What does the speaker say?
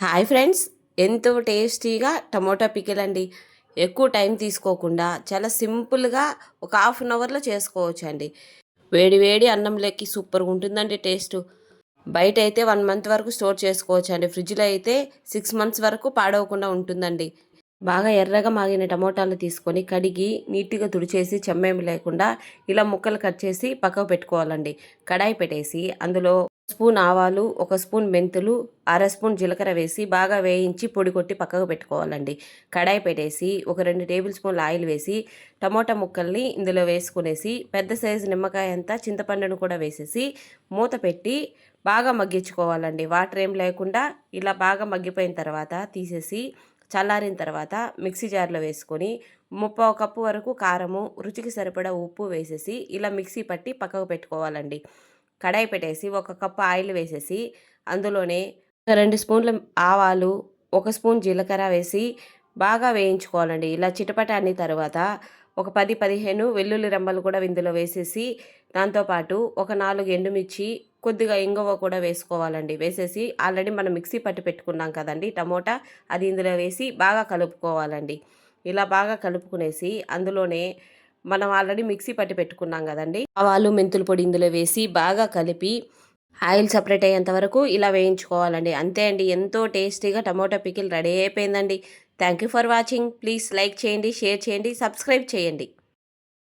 Hi friends. ఎంతో టేస్టీగా tomato pickle అండి ఎక్కువ టైం తీసుకోకుండా చాలా సింపుల్గా ఒక హాఫ్ అన్ అవర్లో చేసుకోవచ్చు అండి వేడి వేడి అన్నంలోకి సూపర్గా ఉంటుందండి టేస్ట్. బయట అయితే వన్ మంత్ వరకు స్టోర్ చేసుకోవచ్చు అండి ఫ్రిడ్జ్లో అయితే సిక్స్ మంత్స్ వరకు పాడవకుండా ఉంటుందండి. బాగా ఎర్రగా మాగిన టమోటాలు తీసుకొని కడిగి నీట్గా తుడిచేసి చెమ్మేమి లేకుండా ఇలా ముక్కలు కట్ చేసి పక్కకు పెట్టుకోవాలండి. కడాయి పెట్టేసి అందులో స్పూన్ ఆవాలు ఒక స్పూన్ మెంతులు అర స్పూన్ జీలకర్ర వేసి బాగా వేయించి పొడి కొట్టి పక్కకు పెట్టుకోవాలండి. కడాయి పెట్టేసి ఒక రెండు టేబుల్ స్పూన్ల ఆయిల్ వేసి టమోటా ముక్కల్ని ఇందులో వేసుకునేసి పెద్ద సైజు నిమ్మకాయ అంతా చింతపండును కూడా వేసేసి మూత పెట్టి బాగా మగ్గించుకోవాలండి. వాటర్ ఏం లేకుండా ఇలా బాగా మగ్గిపోయిన తర్వాత తీసేసి చల్లారిన తర్వాత మిక్సీ జార్లో వేసుకొని ముప్పావు కప్పు వరకు కారము రుచికి సరిపడా ఉప్పు వేసేసి ఇలా మిక్సీ పట్టి పక్కకు పెట్టుకోవాలండి. కడాయి పెట్టేసి ఒక కప్పు ఆయిల్ వేసేసి అందులోనే రెండు స్పూన్ల ఆవాలు ఒక స్పూన్ జీలకర్ర వేసి బాగా వేయించుకోవాలండి. ఇలా చిటపట అన్న తర్వాత ఒక పది పదిహేను వెల్లుల్లి రెంబలు కూడా ఇందులో వేసేసి దాంతోపాటు ఒక నాలుగు ఎండుమిర్చి కొద్దిగా ఇంగువ కూడా వేసుకోవాలండి. వేసేసి ఆల్రెడీ మనం మిక్సీ పట్టి పెట్టుకున్నాం కదండి టమోటా అది ఇందులో వేసి బాగా కలుపుకోవాలండి. ఇలా బాగా కలుపుకునేసి అందులోనే మనం ఆల్రెడీ మిక్సీ పట్టి పెట్టుకున్నాం కదండి. ఆవాలు మెంతుల పొడి ఇందులో వేసి బాగా కలిపి ఆయిల్ సపరేట్ అయ్యేంత వరకు ఇలా వేయించుకోవాలండి. అంతే అండి. ఎంతో టేస్టీగా టమోటా పికిల్ రెడీ అయిపోయిందండి. Thank you for watching. Please like చేయండి షేర్ చేయండి సబ్స్క్రైబ్ చేయండి.